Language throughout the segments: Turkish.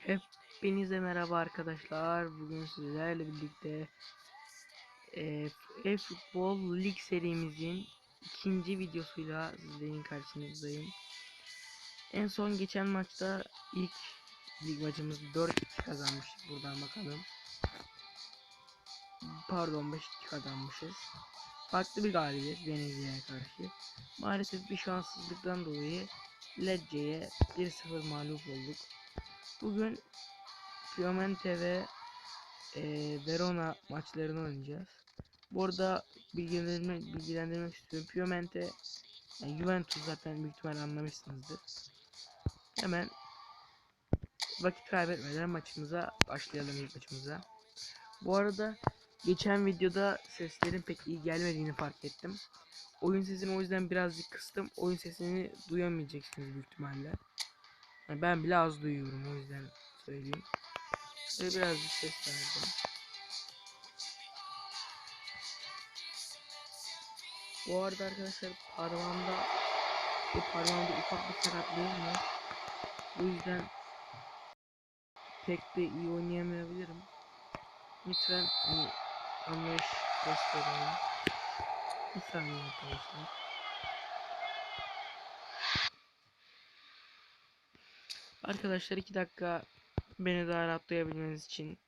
Hepinize merhaba arkadaşlar. Bugün sizlerle birlikte e-futbol lig serimizin ikinci videosuyla sizlerin karşınızdayım. En son geçen maçta ilk lig maçımızı 4 kazanmıştık. Buradan bakalım. Pardon 5 kazanmışız. Farklı bir galibiyet Venezia'ya karşı. Maalesef bir şanssızlıktan dolayı Lecce'ye 1-0 mağlup olduk. Bugün Fiomente ve e, Verona maçlarını oynayacağız. Bu arada bilgilendirmek, bilgilendirmek istiyorum. Fiomente yani Juventus zaten büyük ihtimal anlamışsınızdır. Hemen vakit kaybetmeden maçımıza başlayalım ilk maçımıza. Bu arada geçen videoda seslerin pek iyi gelmediğini fark ettim. Oyun sesini o yüzden birazcık kıstım. Oyun sesini duyamayacaksınız büyük ihtimalle. Yani ben bile az duyuyorum o yüzden söyleyeyim. Ve birazcık ses verdim. Bu arada arkadaşlar parmağımda bu parmağımda ufak bir sakatlığım var. Bu yüzden pek de iyi oynayamayabilirim. Lütfen hani anlayış gösterin. Bir saniye arkadaşlar. Arkadaşlar 2 dakika beni daha rahat duyabilmeniz için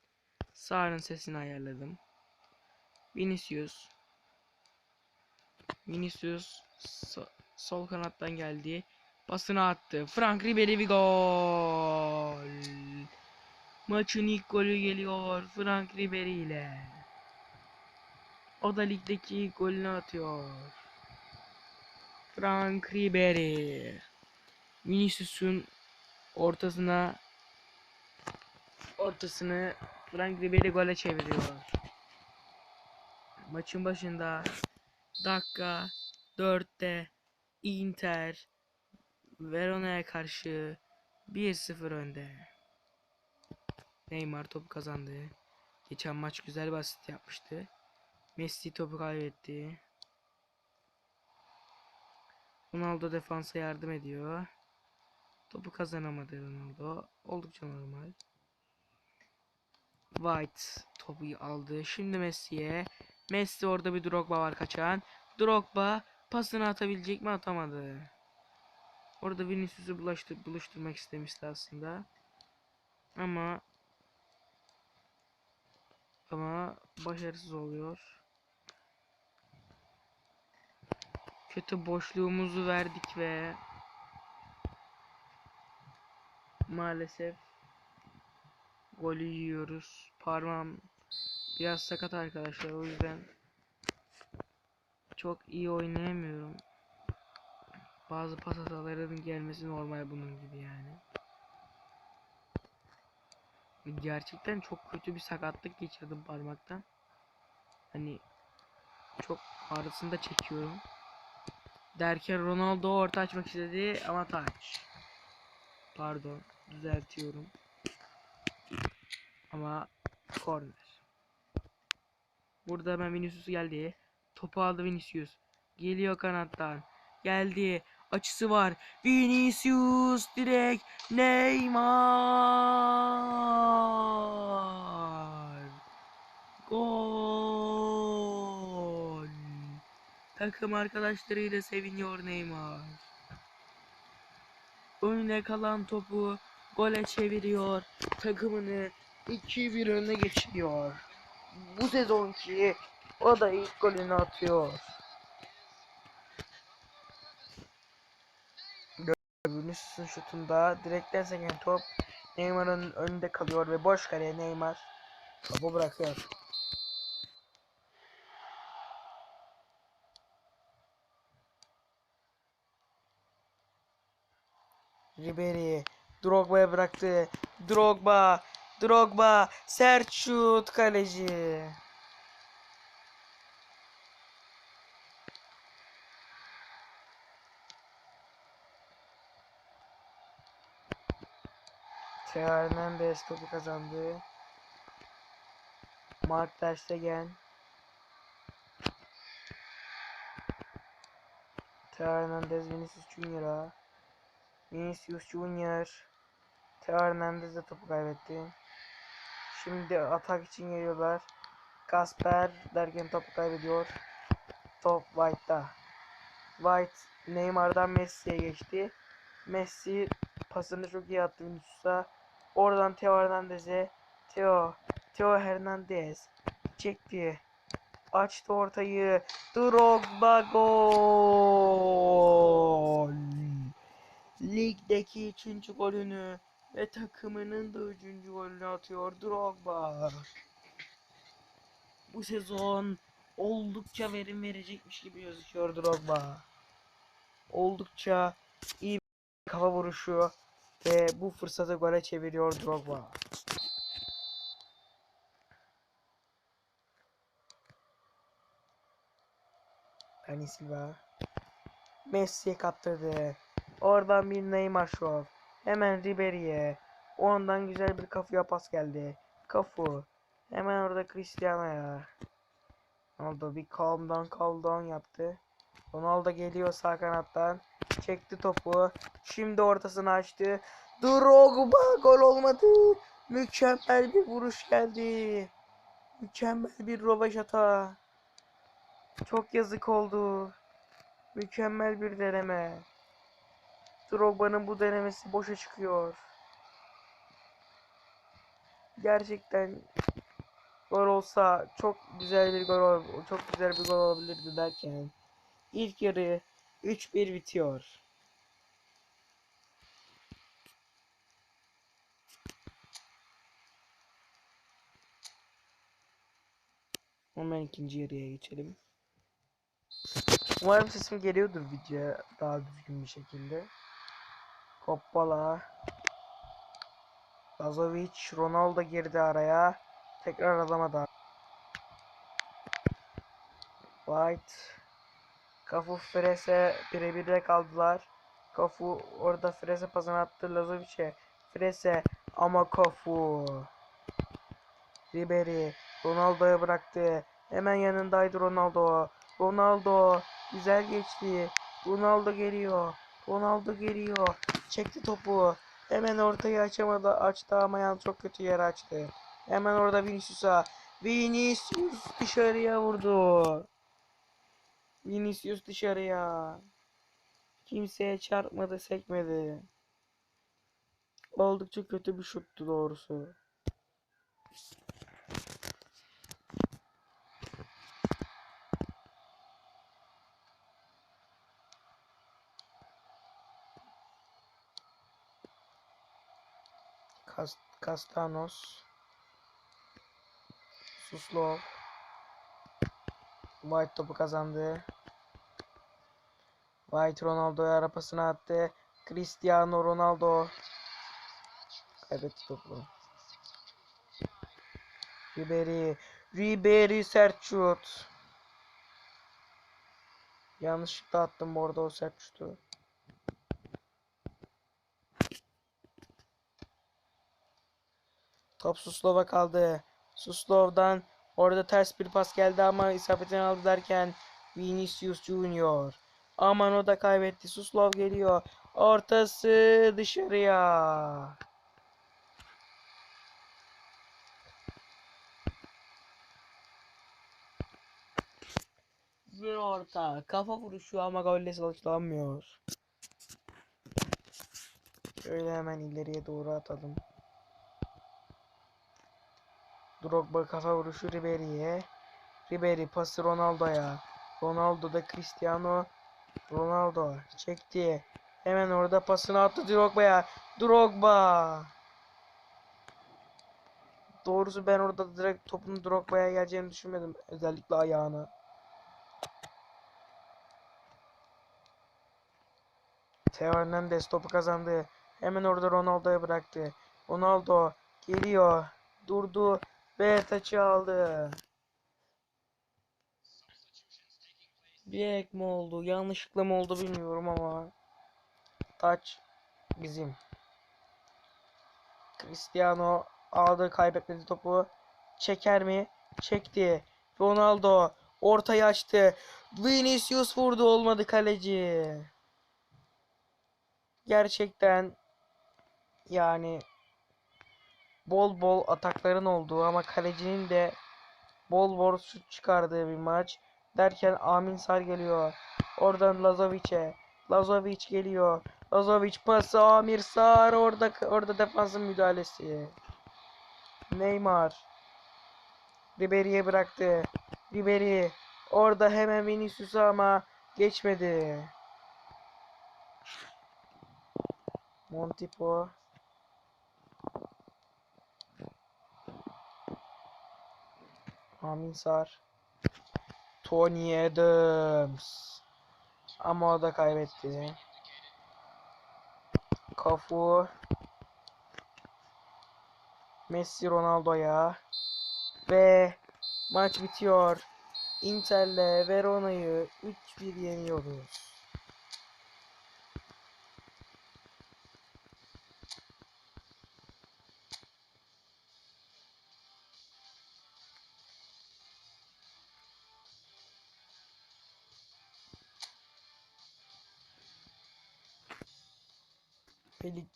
Sağır'ın sesini ayarladım. Vinicius Vinicius so- sol kanattan geldi. Pasını attı. Frank Ribery bir gol. Maçın ilk golü geliyor Frank Ribery ile. O da ligdeki golünü atıyor. Frank Ribery. Vinicius'un ortasına ortasını Frank Ribery gole çeviriyor. Maçın başında dakika 4'te Inter Verona'ya karşı 1-0 önde. Neymar topu kazandı. Geçen maç güzel bir asist yapmıştı. Messi topu kaybetti. Ronaldo defansa yardım ediyor. Topu kazanamadı Ronaldo. Oldukça normal. White topu aldı. Şimdi Messi'ye. Messi orada bir Drogba var kaçan. Drogba pasını atabilecek mi atamadı. Orada Vinicius'u bulaştır, buluşturmak istemişti aslında. Ama ama başarısız oluyor. Kötü boşluğumuzu verdik ve maalesef golü yiyoruz. Parmağım biraz sakat arkadaşlar o yüzden çok iyi oynayamıyorum. Bazı pas hatalarının gelmesi normal bunun gibi yani. Gerçekten çok kötü bir sakatlık geçirdim parmaktan. Hani çok ağrısını da çekiyorum. Derken Ronaldo orta açmak istedi ama taç. Pardon düzeltiyorum. Ama korner. Burada hemen Vinicius geldi. Topu aldı Vinicius. Geliyor kanattan. Geldi. Açısı var. Vinicius direkt Neymar. Gol. Takım arkadaşlarıyla seviniyor Neymar. Önüne kalan topu gole çeviriyor. Takımını 2-1 öne geçiriyor. Bu sezonki o da ilk golünü atıyor. Vinicius'un şutunda direkten seken top Neymar'ın önünde kalıyor ve boş kaleye Neymar topu bırakıyor. Ribery Drogba'ya bıraktı. Drogba Drogba sert şut kaleci. Theo Hernandez topu kazandı. Mark Ter Stegen. Theo Hernandez Vinicius Junior'a. Vinicius Junior. Teo Hernandez de topu kaybetti. Şimdi atak için geliyorlar. Kasper derken topu kaybediyor. Top White'da. White Neymar'dan Messi'ye geçti. Messi pasını çok iyi attı Vinicius'a. Oradan Teo Hernandez'e. Teo. Teo Hernandez. Çekti. Açtı ortayı. Drogba gol. Ligdeki üçüncü golünü ve takımının da üçüncü golünü atıyor Drogba. Bu sezon oldukça verim verecekmiş gibi gözüküyor Drogba. Oldukça iyi bir kafa vuruşu ve bu fırsatı gole çeviriyor Drogba. Dani Silva. Messi'ye kaptırdı. Oradan bir Neymar şov. Hemen Ribery'e. Ondan güzel bir kafuya pas geldi. Kafu. Hemen orada Cristiano'ya. Ronaldo bir calm down calm down yaptı. Ronaldo geliyor sağ kanattan. Çekti topu. Şimdi ortasını açtı. Drogba gol olmadı. Mükemmel bir vuruş geldi. Mükemmel bir rovaşata. Çok yazık oldu. Mükemmel bir deneme. Drogba'nın bu denemesi boşa çıkıyor. Gerçekten gol olsa çok güzel bir gol ol- çok güzel bir gol olabilirdi derken ilk yarı 3-1 bitiyor. Hemen ikinci yarıya geçelim. Umarım sesim geliyordur videoya daha düzgün bir şekilde. Hoppala. Lazovic, Ronaldo girdi araya. Tekrar alamadı. White. Kafu Frese birebirde kaldılar. Kafu orada Frese pasını attı Lazovic'e. Frese ama Kafu. Ribery Ronaldo'ya bıraktı. Hemen yanındaydı Ronaldo. Ronaldo güzel geçti. Ronaldo geliyor. Ronaldo geliyor. Çekti topu. Hemen ortayı açamadı. Açtı ama yan çok kötü yer açtı. Hemen orada Vinicius'a. Vinicius dışarıya vurdu. Vinicius dışarıya. Kimseye çarpmadı, sekmedi. Oldukça kötü bir şuttu doğrusu. Kas Kastanos. Suslov. White topu kazandı. White Ronaldo'ya arapasına attı. Cristiano Ronaldo. Kaybetti topu. Ribery. Ribery sert şut. Yanlışlıkla attım orada o sert şutu. Top Suslov'a kaldı. Suslov'dan orada ters bir pas geldi ama isabetini aldı derken Vinicius Junior. Aman o da kaybetti. Suslov geliyor. Ortası dışarıya. Bir orta. Kafa vuruşu ama golle sonuçlanmıyor. Şöyle hemen ileriye doğru atalım. Drogba kafa vuruşu Ribery'e. Ribery pası Ronaldo'ya. Ronaldo da Cristiano. Ronaldo çekti. Hemen orada pasını attı Drogba'ya. Drogba. Doğrusu ben orada direkt topun Drogba'ya geleceğini düşünmedim. Özellikle ayağına. Theo Hernandez topu kazandı. Hemen orada Ronaldo'ya bıraktı. Ronaldo geliyor. Durdu ve taçı aldı. Bilerek mi oldu, yanlışlıkla mı oldu bilmiyorum ama taç bizim. Cristiano aldı, kaybetmedi topu. Çeker mi? Çekti. Ronaldo ortayı açtı. Vinicius vurdu olmadı kaleci. Gerçekten yani bol bol atakların olduğu ama kalecinin de bol bol şut çıkardığı bir maç. Derken Amin Sar geliyor. Oradan Lazovic'e. Lazovic geliyor. Lazovic pası Amir Sar orada orada defansın müdahalesi. Neymar. Ribery'e bıraktı. Ribery orada hemen Vinicius'a ama geçmedi. Montipo. Amin Sar. Tony Adams. Ama o da kaybetti. Kafu. Messi Ronaldo'ya. Ve maç bitiyor. Inter'le Verona'yı 3-1 yeniyoruz.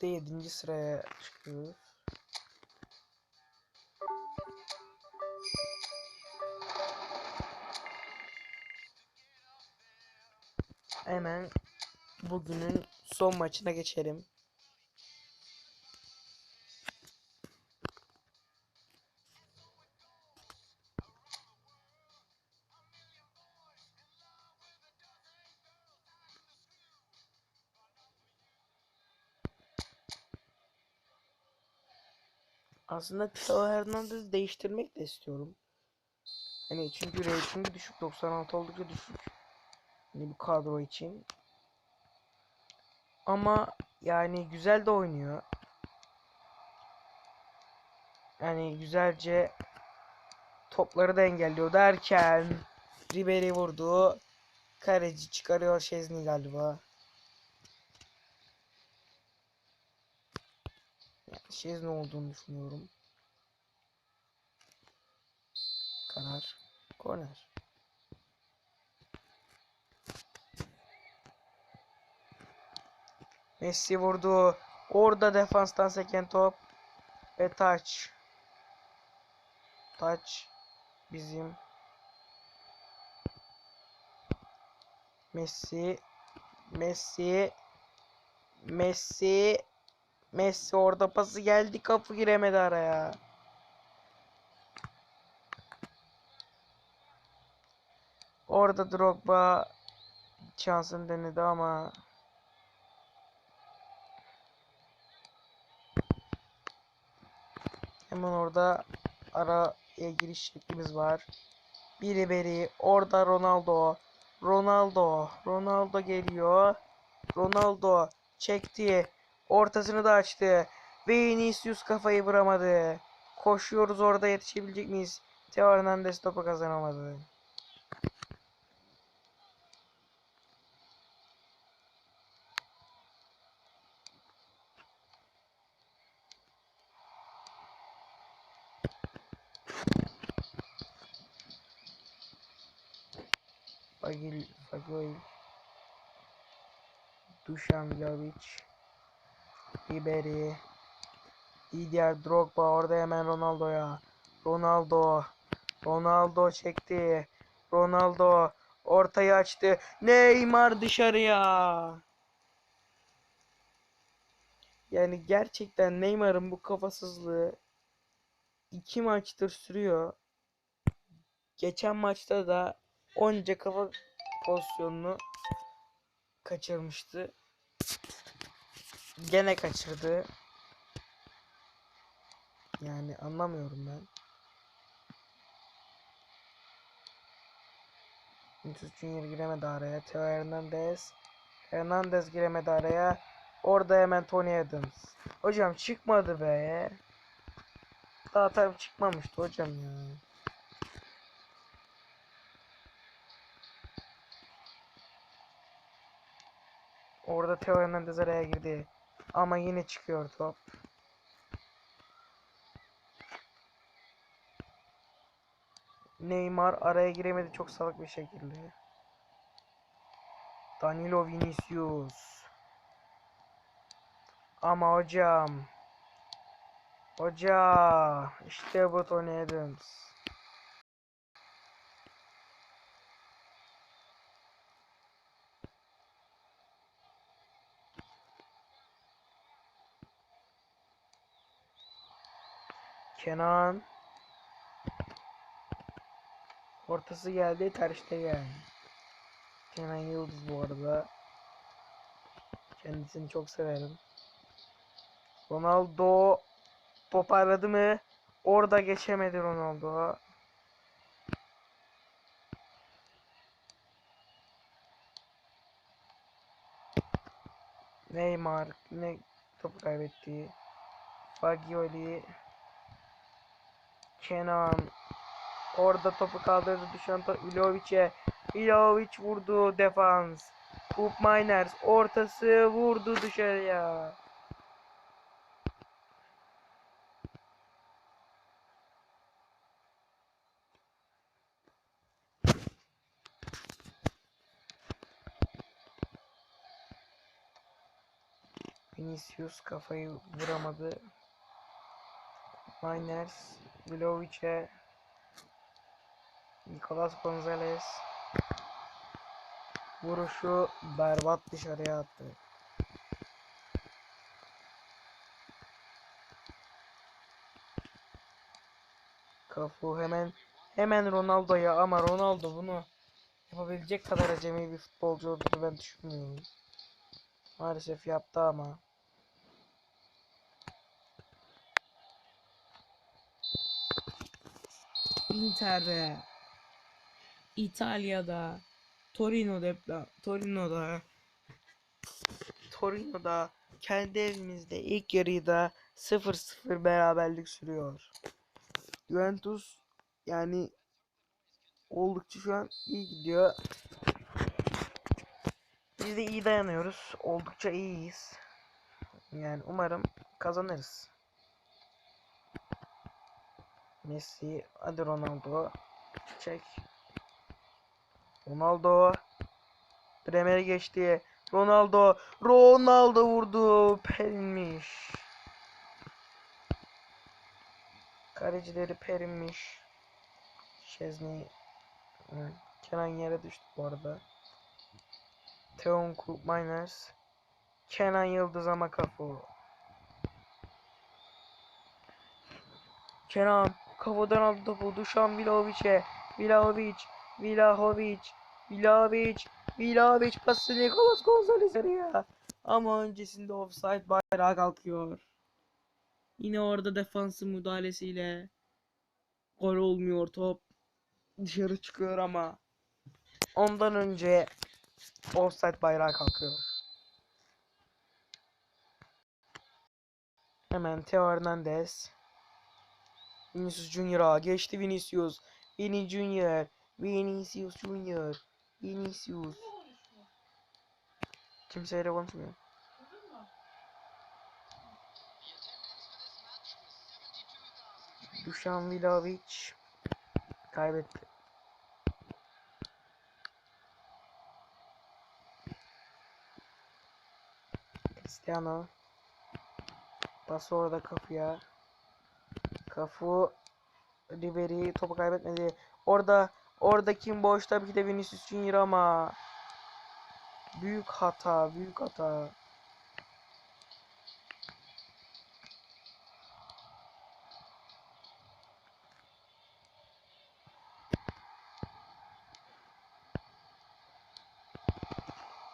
Ligde 7. sıraya çıkıyoruz. Hemen bugünün son maçına geçelim. Aslında Theo Hernandez'i değiştirmek de istiyorum. Hani çünkü ratingi düşük 96 oldukça düşük. Hani bu kadro için. Ama yani güzel de oynuyor. Yani güzelce topları da engelliyor derken Ribery vurdu. Kaleci çıkarıyor Şezni galiba. Yani Şezni olduğunu düşünüyorum. Karar. Korner. Messi vurdu. Orada defanstan seken top. Ve taç. Taç bizim. Messi. Messi. Messi. Messi orada pası geldi kapı giremedi araya. Orada Drogba şansını denedi ama Hemen orada araya giriş şeklimiz var. Biri beri orada Ronaldo. Ronaldo. Ronaldo geliyor. Ronaldo çekti. Ortasını da açtı. Vinicius kafayı vuramadı. Koşuyoruz orada yetişebilecek miyiz? Theo Hernandez topu kazanamadı. Fagil, Fagil, Dušan Vlahovic, Ribery, Didier Drogba orada hemen Ronaldo'ya. Ronaldo, Ronaldo çekti. Ronaldo ortayı açtı. Neymar dışarıya. Yani gerçekten Neymar'ın bu kafasızlığı iki maçtır sürüyor. Geçen maçta da onca kafa pozisyonunu kaçırmıştı. Gene kaçırdı. Yani anlamıyorum ben. Vinicius Junior giremedi araya. Theo Hernandez. Hernandez giremedi araya. Orada hemen Tony Adams. Hocam çıkmadı be. Daha tabii çıkmamıştı hocam ya. Orada Theo Hernandez araya girdi. Ama yine çıkıyor top. Neymar araya giremedi çok salak bir şekilde. Danilo Vinicius. Ama hocam. Hoca işte bu Tony Adams. Kenan Ortası geldi, terste geldi. Kenan Yıldız bu arada. Kendisini çok severim. Ronaldo toparladı mı? Orada geçemedi Ronaldo. Neymar ne topu kaybetti. Fagioli Kenan Orada topu kaldırdı düşen top Ilovic'e. Ilovic vurdu defans. Hoop Miners ortası vurdu dışarıya. Vinicius kafayı vuramadı. Miners Vlovic'e Nicolas Gonzalez vuruşu berbat dışarıya attı. Kafu hemen hemen Ronaldo'ya ama Ronaldo bunu yapabilecek kadar acemi bir futbolcu olduğunu ben düşünmüyorum. Maalesef yaptı ama. Inter'de, İtalya'da, Torino'da, Torino'da, Torino'da kendi evimizde ilk yarıda 0-0 beraberlik sürüyor. Juventus yani oldukça şu an iyi gidiyor. Biz de iyi dayanıyoruz. Oldukça iyiyiz. Yani umarım kazanırız. Messi, hadi Ronaldo. Çek. Ronaldo. Bremer'e geçti. Ronaldo. Ronaldo vurdu. Perinmiş. Kalecileri perinmiş. Şezni. Hı. Kenan yere düştü bu arada. Teon Coop Miners. Kenan Yıldız ama kafu. Kenan kafadan aldı topu. Dušan Vlahovic'e. Vlahovic. Vlahovic. Vlahovic. Vlahovic pası Nicolas Gonzalez'e ya. Ama öncesinde offside bayrağı kalkıyor. Yine orada defansın müdahalesiyle gol olmuyor top. Dışarı çıkıyor ama ondan önce offside bayrağı kalkıyor. Hemen Theo Hernandez. Vinicius Junior'a geçti Vinicius. Vini Junior. Vinicius Junior. Vinicius. Kimseyle konuşmuyor. Dušan Vlahovic kaybetti. Cristiano Pas orada kafaya. Kafu Ribery topu kaybetmedi. Orada orada kim boş tabii ki de Vinicius Junior ama büyük hata, büyük hata.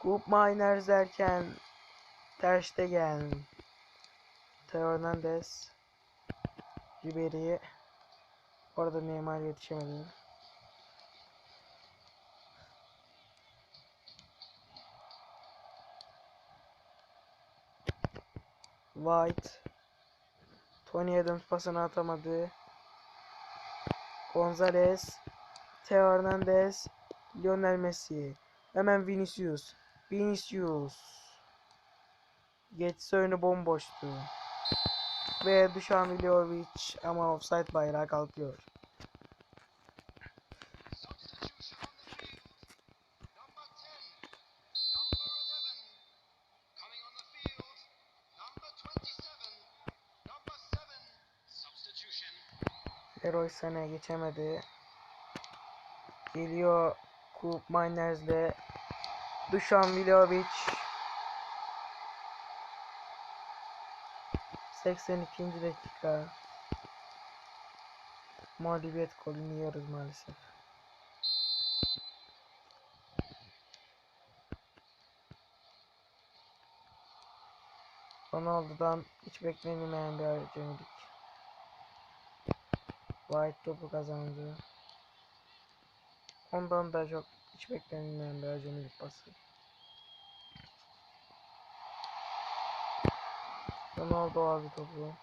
Group Miners derken Ter Stegen Theo Hernandez Ribery Orada Neymar yetişemedi. White. Tony Adams pasını atamadı. Gonzalez. Theo Hernandez. Lionel Messi. Hemen Vinicius. Vinicius. Geçse önü bomboştu. Ve Dušan Vlahovic ama offside bayrağı kalkıyor. Coming on the field, number 27, number 7, Leroy Sané geçemedi. Geliyor Kup Miners'le Dušan Vlahovic 82. dakika Mağlubiyet golünü yiyoruz maalesef. Ronaldo'dan hiç beklenmeyen bir harcamadık. White topu kazandı. Ondan da çok hiç beklenmeyen bir harcamadık pası. Ronaldo aldı topu.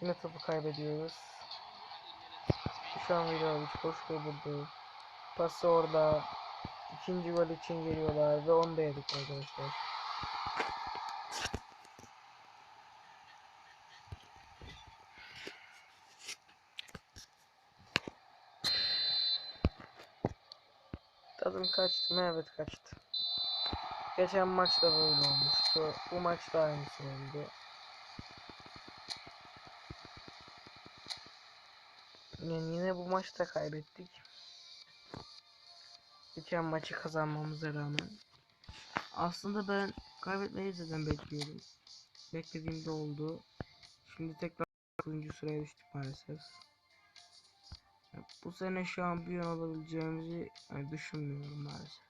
Yine topu kaybediyoruz. Şu an Vlahovic koştu buldu. Pası orada. İkinci gol için geliyorlar ve onu da yedik arkadaşlar. Kaçtı mı? Evet kaçtı. Geçen maçta böyle olmuştu. Bu maçta aynısı oldu. Yani yine bu maçta kaybettik. Geçen maçı kazanmamıza rağmen. Aslında ben kaybetmeyi zaten bekliyordum. Beklediğimde oldu. Şimdi tekrar 9. sıraya düştük maalesef. Bu sene şampiyon olabileceğimizi yani düşünmüyorum maalesef.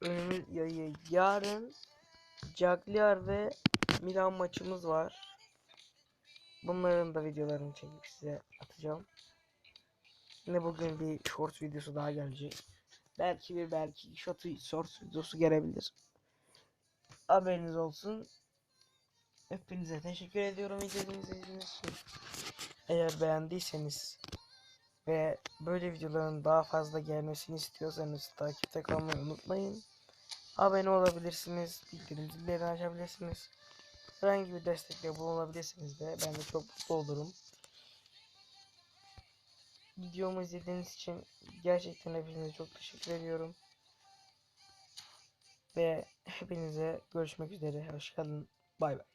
Önümüz ya, ya- yarın Cagliari ve Milan maçımız var. Bunların da videolarını çekip size atacağım. Yine bugün bir short videosu daha gelecek. Belki bir belki short, short videosu gelebilir. Haberiniz olsun. Hepinize teşekkür ediyorum izlediğiniz için. Eğer beğendiyseniz ve böyle videoların daha fazla gelmesini istiyorsanız takipte kalmayı unutmayın. Abone olabilirsiniz, bildirim zillerini açabilirsiniz. Herhangi bir destekle bulunabilirsiniz de ben de çok mutlu olurum. Videomu izlediğiniz için gerçekten hepinize çok teşekkür ediyorum. Ve hepinize görüşmek üzere. Hoşçakalın. Bay bay.